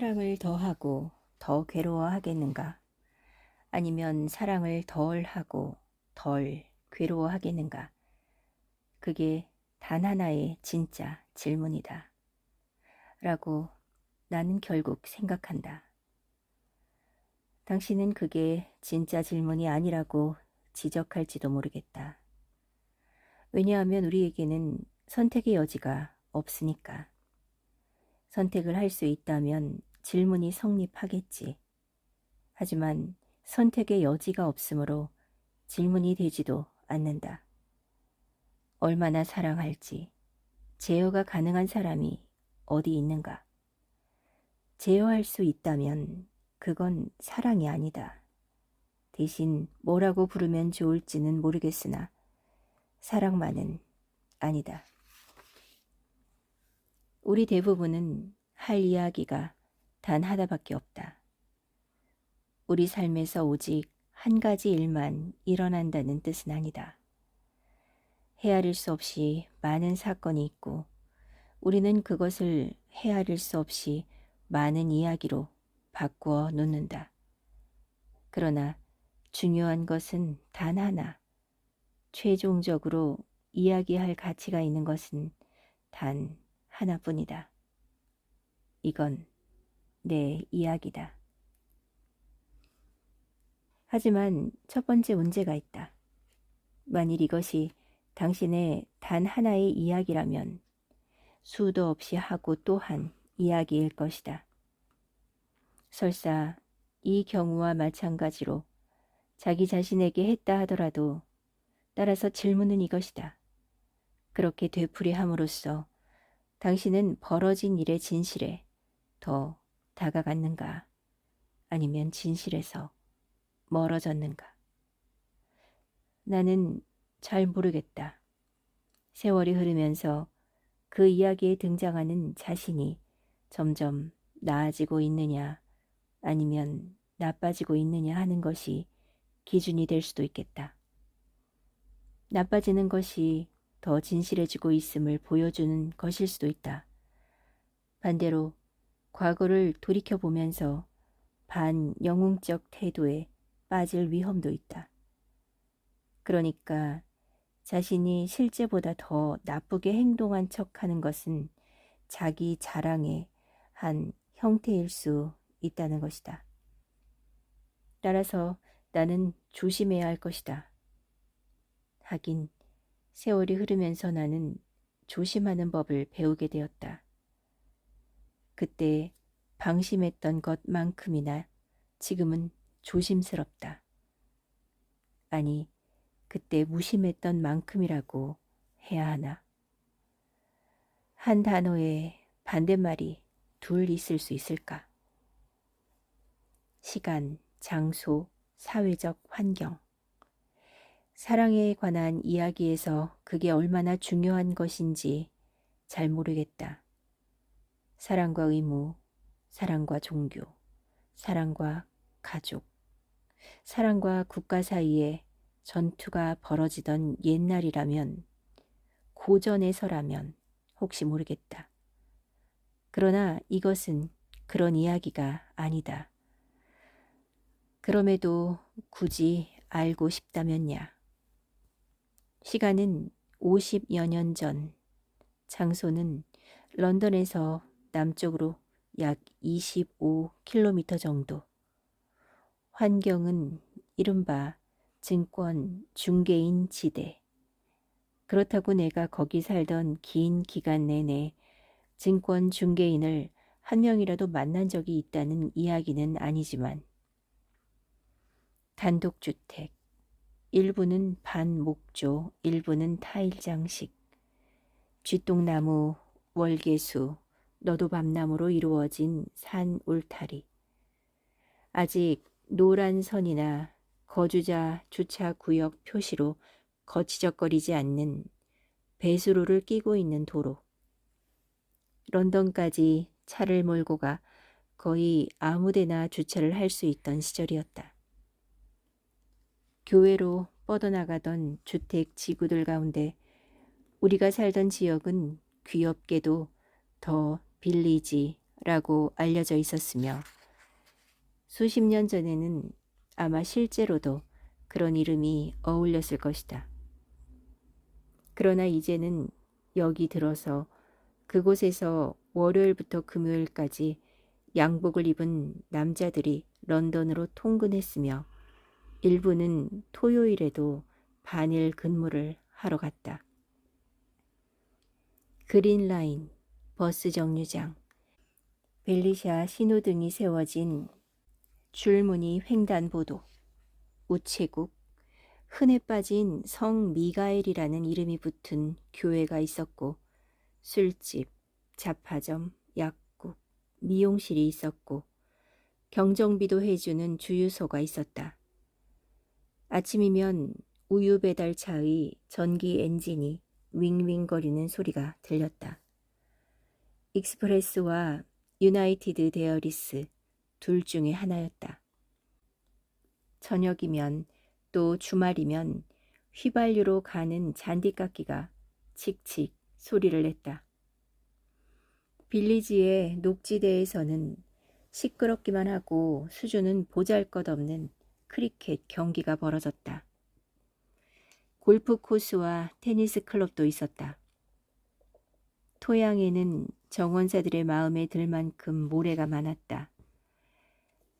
사랑을 더하고 더 괴로워하겠는가? 아니면 사랑을 덜 하고 덜 괴로워하겠는가? 그게 단 하나의 진짜 질문이다. 라고 나는 결국 생각한다. 당신은 그게 진짜 질문이 아니라고 지적할지도 모르겠다. 왜냐하면 우리에게는 선택의 여지가 없으니까. 선택을 할 수 있다면 질문이 성립하겠지. 하지만 선택의 여지가 없으므로 질문이 되지도 않는다. 얼마나 사랑할지, 제어가 가능한 사람이 어디 있는가? 제어할 수 있다면 그건 사랑이 아니다. 대신 뭐라고 부르면 좋을지는 모르겠으나 사랑만은 아니다. 우리 대부분은 할 이야기가 단 하나밖에 없다. 우리 삶에서 오직 한 가지 일만 일어난다는 뜻은 아니다. 헤아릴 수 없이 많은 사건이 있고 우리는 그것을 헤아릴 수 없이 많은 이야기로 바꾸어 놓는다. 그러나 중요한 것은 단 하나. 최종적으로 이야기할 가치가 있는 것은 단 하나뿐이다. 이건 내 이야기다. 하지만 첫 번째 문제가 있다. 만일 이것이 당신의 단 하나의 이야기라면 수도 없이 하고 또한 이야기일 것이다. 설사 이 경우와 마찬가지로 자기 자신에게 했다 하더라도 따라서 질문은 이것이다. 그렇게 되풀이함으로써 당신은 벌어진 일의 진실에 더 다가갔는가? 아니면 진실에서 멀어졌는가? 나는 잘 모르겠다. 세월이 흐르면서 그 이야기에 등장하는 자신이 점점 나아지고 있느냐, 아니면 나빠지고 있느냐 하는 것이 기준이 될 수도 있겠다. 나빠지는 것이 더 진실해지고 있음을 보여주는 것일 수도 있다. 반대로 과거를 돌이켜보면서 반 영웅적 태도에 빠질 위험도 있다. 그러니까 자신이 실제보다 더 나쁘게 행동한 척 하는 것은 자기 자랑의 한 형태일 수 있다는 것이다. 따라서 나는 조심해야 할 것이다. 하긴 세월이 흐르면서 나는 조심하는 법을 배우게 되었다. 그때 방심했던 것만큼이나 지금은 조심스럽다. 아니, 그때 무심했던 만큼이라고 해야 하나. 한 단어에 반대말이 둘 있을 수 있을까? 시간, 장소, 사회적 환경. 사랑에 관한 이야기에서 그게 얼마나 중요한 것인지 잘 모르겠다. 사랑과 의무, 사랑과 종교, 사랑과 가족, 사랑과 국가 사이에 전투가 벌어지던 옛날이라면, 고전에서라면 혹시 모르겠다. 그러나 이것은 그런 이야기가 아니다. 그럼에도 굳이 알고 싶다면야. 시간은 50여 년 전, 장소는 런던에서 남쪽으로 약 25km 정도. 환경은 이른바 증권 중개인 지대. 그렇다고 내가 거기 살던 긴 기간 내내 증권 중개인을 한 명이라도 만난 적이 있다는 이야기는 아니지만 단독주택, 일부는 반목조, 일부는 타일 장식, 쥐똥나무, 월계수, 너도밤나무로 이루어진 산 울타리. 아직 노란 선이나 거주자 주차 구역 표시로 거치적거리지 않는 배수로를 끼고 있는 도로. 런던까지 차를 몰고 가 거의 아무데나 주차를 할 수 있던 시절이었다. 교외로 뻗어나가던 주택 지구들 가운데 우리가 살던 지역은 귀엽게도 더 빌리지 라고 알려져 있었으며 수십 년 전에는 아마 실제로도 그런 이름이 어울렸을 것이다. 그러나 이제는 여기 들어서 그곳에서 월요일부터 금요일까지 양복을 입은 남자들이 런던으로 통근했으며 일부는 토요일에도 반일 근무를 하러 갔다. 그린라인, 버스 정류장, 벨리샤 신호등이 세워진 줄무늬 횡단보도, 우체국, 흔해 빠진 성 미가엘이라는 이름이 붙은 교회가 있었고 술집, 잡화점, 약국, 미용실이 있었고 경정비도 해주는 주유소가 있었다. 아침이면 우유 배달차의 전기 엔진이 윙윙거리는 소리가 들렸다. 익스프레스와 유나이티드 데어리스 둘 중에 하나였다. 저녁이면 또 주말이면 휘발유로 가는 잔디깎기가 칙칙 소리를 냈다. 빌리지의 녹지대에서는 시끄럽기만 하고 수준은 보잘것없는 크리켓 경기가 벌어졌다. 골프 코스와 테니스 클럽도 있었다. 토양에는 정원사들의 마음에 들 만큼 모래가 많았다.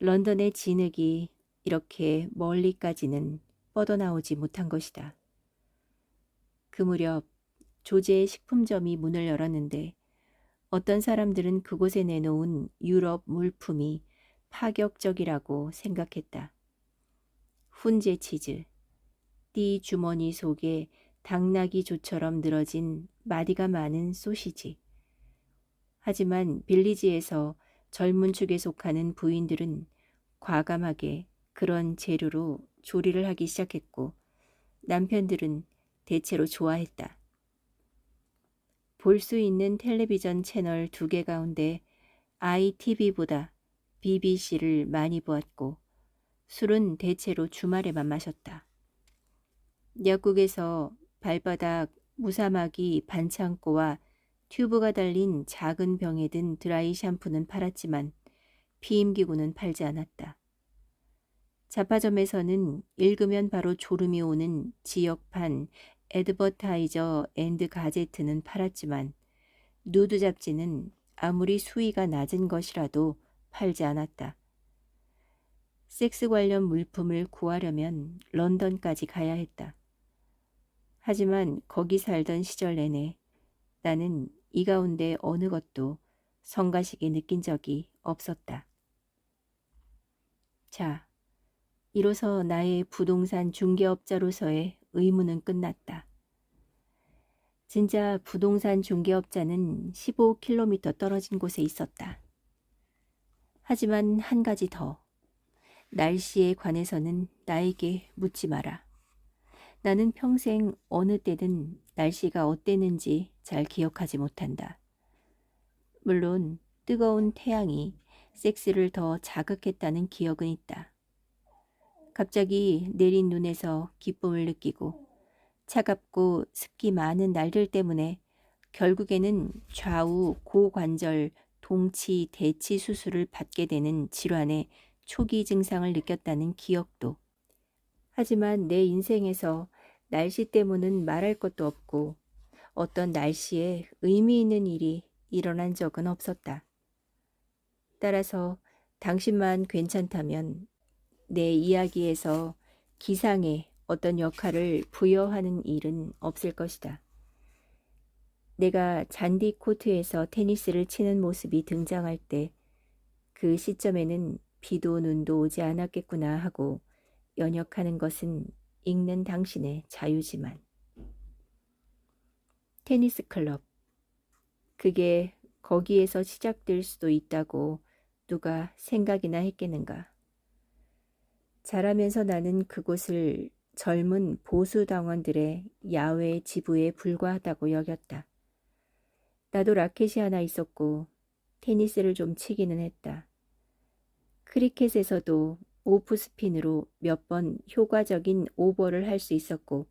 런던의 진흙이 이렇게 멀리까지는 뻗어나오지 못한 것이다. 그 무렵 조제의 식품점이 문을 열었는데 어떤 사람들은 그곳에 내놓은 유럽 물품이 파격적이라고 생각했다. 훈제 치즈, 띠 주머니 속에 당나귀 조처럼 늘어진 마디가 많은 소시지. 하지만 빌리지에서 젊은 축에 속하는 부인들은 과감하게 그런 재료로 조리를 하기 시작했고 남편들은 대체로 좋아했다. 볼 수 있는 텔레비전 채널 두 개 가운데 ITV보다 BBC를 많이 보았고 술은 대체로 주말에만 마셨다. 약국에서 발바닥 무사마귀 반창고와 튜브가 달린 작은 병에 든 드라이 샴푸는 팔았지만 피임기구는 팔지 않았다. 잡화점에서는 읽으면 바로 졸음이 오는 지역판 에드버타이저 앤드 가제트는 팔았지만 누드 잡지는 아무리 수위가 낮은 것이라도 팔지 않았다. 섹스 관련 물품을 구하려면 런던까지 가야 했다. 하지만 거기 살던 시절 내내 나는 이 가운데 어느 것도 성가시게 느낀 적이 없었다. 자, 이로써 나의 부동산 중개업자로서의 의무는 끝났다. 진짜 부동산 중개업자는 15km 떨어진 곳에 있었다. 하지만 한 가지 더. 날씨에 관해서는 나에게 묻지 마라. 나는 평생 어느 때든 날씨가 어땠는지 잘 기억하지 못한다. 물론 뜨거운 태양이 섹스를 더 자극했다는 기억은 있다. 갑자기 내린 눈에서 기쁨을 느끼고 차갑고 습기 많은 날들 때문에 결국에는 좌우 고관절 동치 대치 수술을 받게 되는 질환의 초기 증상을 느꼈다는 기억도. 하지만 내 인생에서 날씨 때문은 말할 것도 없고 어떤 날씨에 의미 있는 일이 일어난 적은 없었다. 따라서 당신만 괜찮다면 내 이야기에서 기상에 어떤 역할을 부여하는 일은 없을 것이다. 내가 잔디 코트에서 테니스를 치는 모습이 등장할 때 그 시점에는 비도 눈도 오지 않았겠구나 하고 연역하는 것은 읽는 당신의 자유지만. 테니스 클럽. 그게 거기에서 시작될 수도 있다고 누가 생각이나 했겠는가. 자라면서 나는 그곳을 젊은 보수 당원들의 야외 지부에 불과하다고 여겼다. 나도 라켓이 하나 있었고 테니스를 좀 치기는 했다. 크리켓에서도 오프스핀으로 몇 번 효과적인 오버를 할 수 있었고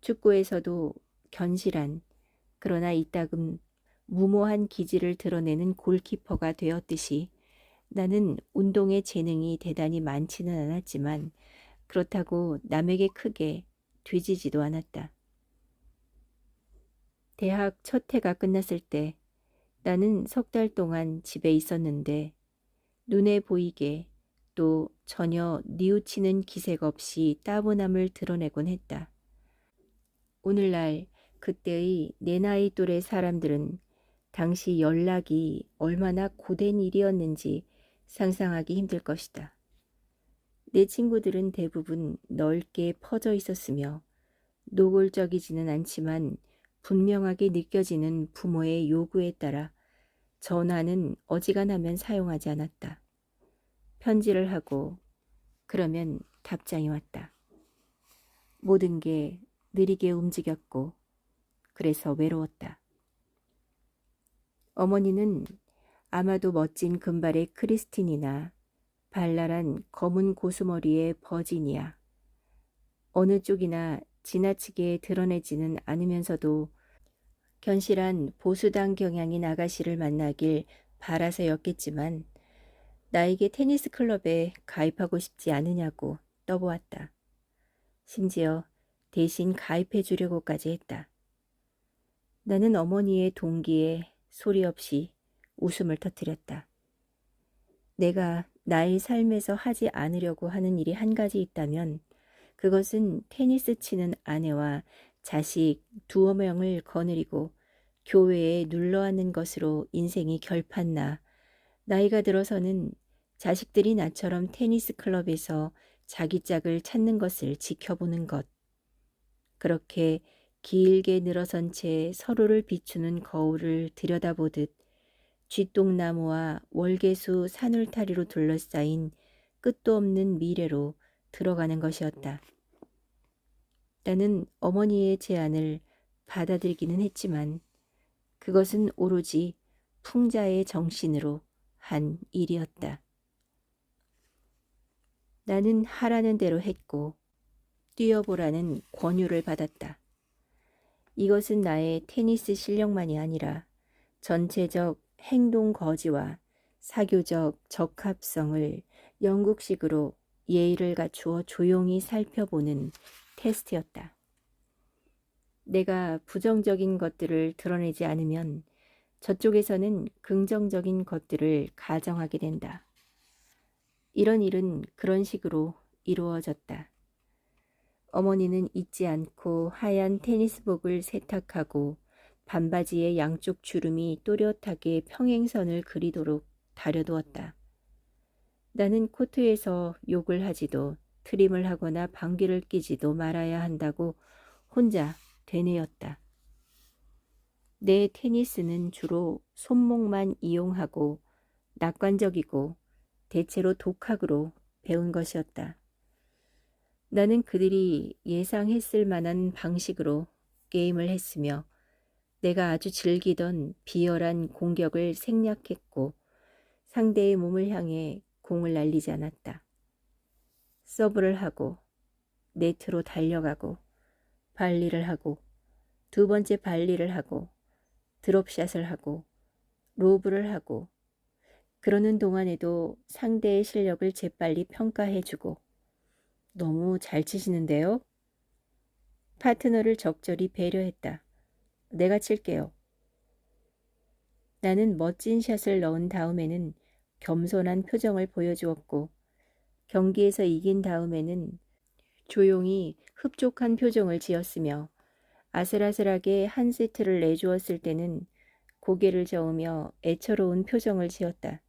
축구에서도 견실한 그러나 이따금 무모한 기질을 드러내는 골키퍼가 되었듯이 나는 운동의 재능이 대단히 많지는 않았지만 그렇다고 남에게 크게 뒤지지도 않았다. 대학 첫 해가 끝났을 때 나는 석 달 동안 집에 있었는데 눈에 보이게 또 전혀 뉘우치는 기색 없이 따분함을 드러내곤 했다. 오늘날 그때의 내 나이 또래 사람들은 당시 연락이 얼마나 고된 일이었는지 상상하기 힘들 것이다. 내 친구들은 대부분 넓게 퍼져 있었으며 노골적이지는 않지만 분명하게 느껴지는 부모의 요구에 따라 전화는 어지간하면 사용하지 않았다. 편지를 하고 그러면 답장이 왔다. 모든 게 느리게 움직였고 그래서 외로웠다. 어머니는 아마도 멋진 금발의 크리스틴이나 발랄한 검은 고수머리의 버지니아 어느 쪽이나 지나치게 드러내지는 않으면서도 견실한 보수당 경향인 아가씨를 만나길 바라서였겠지만 나에게 테니스 클럽에 가입하고 싶지 않으냐고 떠보았다. 심지어 대신 가입해 주려고까지 했다. 나는 어머니의 동기에 소리 없이 웃음을 터뜨렸다. 내가 나의 삶에서 하지 않으려고 하는 일이 한 가지 있다면 그것은 테니스 치는 아내와 자식 두어 명을 거느리고 교회에 눌러앉는 것으로 인생이 결판나 나이가 들어서는 자식들이 나처럼 테니스 클럽에서 자기 짝을 찾는 것을 지켜보는 것. 그렇게 길게 늘어선 채 서로를 비추는 거울을 들여다보듯 쥐똥나무와 월계수 산울타리로 둘러싸인 끝도 없는 미래로 들어가는 것이었다. 나는 어머니의 제안을 받아들이기는 했지만 그것은 오로지 풍자의 정신으로 한 일이었다. 나는 하라는 대로 했고 뛰어보라는 권유를 받았다. 이것은 나의 테니스 실력만이 아니라 전체적 행동 거지와 사교적 적합성을 영국식으로 예의를 갖추어 조용히 살펴보는 테스트였다. 내가 부정적인 것들을 드러내지 않으면 저쪽에서는 긍정적인 것들을 가정하게 된다. 이런 일은 그런 식으로 이루어졌다. 어머니는 잊지 않고 하얀 테니스복을 세탁하고 반바지의 양쪽 주름이 또렷하게 평행선을 그리도록 다려두었다. 나는 코트에서 욕을 하지도 트림을 하거나 방귀를 끼지도 말아야 한다고 혼자 되뇌었다. 내 테니스는 주로 손목만 이용하고 낙관적이고 대체로 독학으로 배운 것이었다. 나는 그들이 예상했을 만한 방식으로 게임을 했으며 내가 아주 즐기던 비열한 공격을 생략했고 상대의 몸을 향해 공을 날리지 않았다. 서브를 하고 네트로 달려가고 발리를 하고 두 번째 발리를 하고 드롭샷을 하고 로브를 하고 그러는 동안에도 상대의 실력을 재빨리 평가해주고 너무 잘 치시는데요? 파트너를 적절히 배려했다. 내가 칠게요. 나는 멋진 샷을 넣은 다음에는 겸손한 표정을 보여주었고 경기에서 이긴 다음에는 조용히 흡족한 표정을 지었으며 아슬아슬하게 한 세트를 내주었을 때는 고개를 저으며 애처로운 표정을 지었다.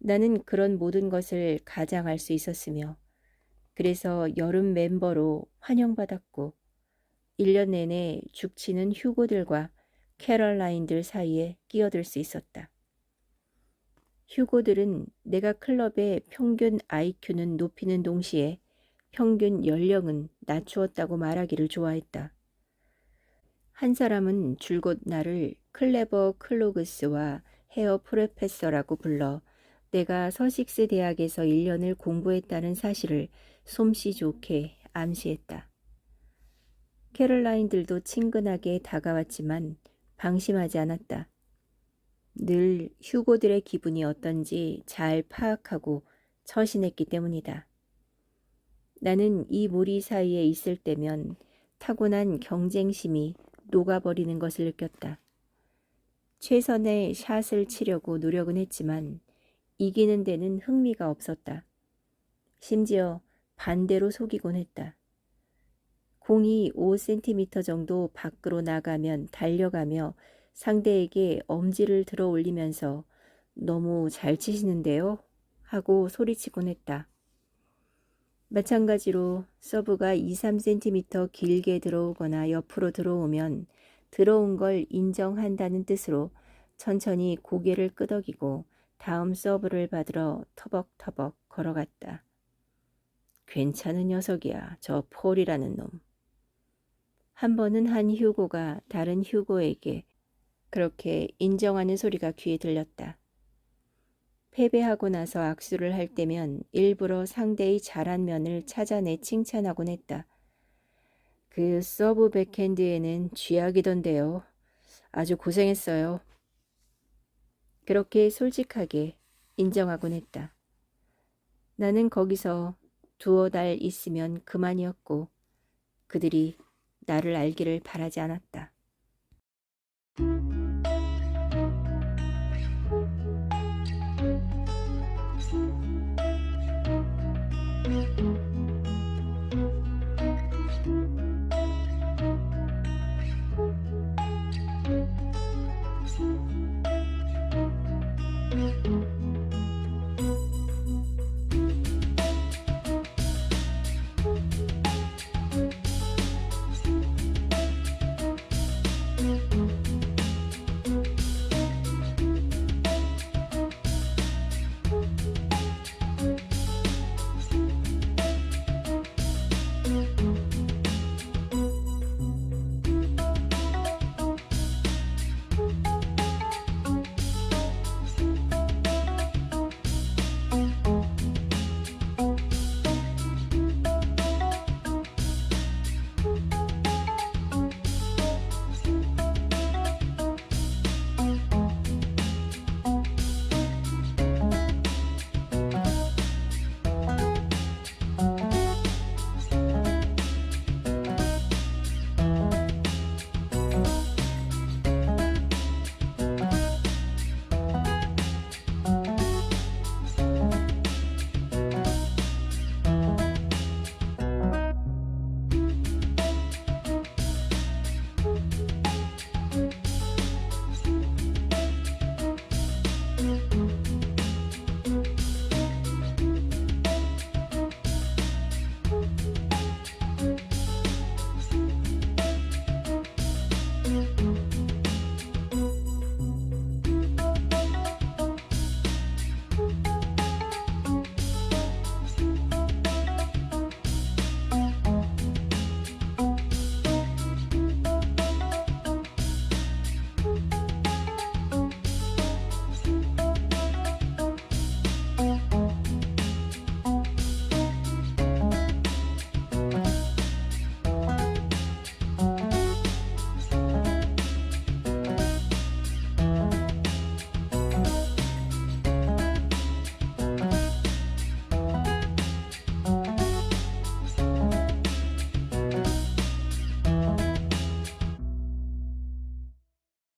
나는 그런 모든 것을 가장할 수 있었으며 그래서 여름 멤버로 환영받았고 1년 내내 죽치는 휴고들과 캐럴라인들 사이에 끼어들 수 있었다. 휴고들은 내가 클럽의 평균 IQ는 높이는 동시에 평균 연령은 낮추었다고 말하기를 좋아했다. 한 사람은 줄곧 나를 클레버 클로그스와 헤어 프로페서라고 불러 내가 서식스 대학에서 1년을 공부했다는 사실을 솜씨 좋게 암시했다. 캐롤라인들도 친근하게 다가왔지만 방심하지 않았다. 늘 휴고들의 기분이 어떤지 잘 파악하고 처신했기 때문이다. 나는 이 무리 사이에 있을 때면 타고난 경쟁심이 녹아버리는 것을 느꼈다. 최선의 샷을 치려고 노력은 했지만 이기는 데는 흥미가 없었다. 심지어 반대로 속이곤 했다. 공이 5cm 정도 밖으로 나가면 달려가며 상대에게 엄지를 들어 올리면서 너무 잘 치시는데요? 하고 소리치곤 했다. 마찬가지로 서브가 2, 3cm 길게 들어오거나 옆으로 들어오면 들어온 걸 인정한다는 뜻으로 천천히 고개를 끄덕이고 다음 서브를 받으러 터벅터벅 걸어갔다. 괜찮은 녀석이야, 저 폴이라는 놈. 한 번은 한 휴고가 다른 휴고에게 그렇게 인정하는 소리가 귀에 들렸다. 패배하고 나서 악수를 할 때면 일부러 상대의 잘한 면을 찾아내 칭찬하곤 했다. 그 서브 백핸드에는 쥐약이던데요. 아주 고생했어요. 그렇게 솔직하게 인정하곤 했다. 나는 거기서 두어 달 있으면 그만이었고 그들이 나를 알기를 바라지 않았다.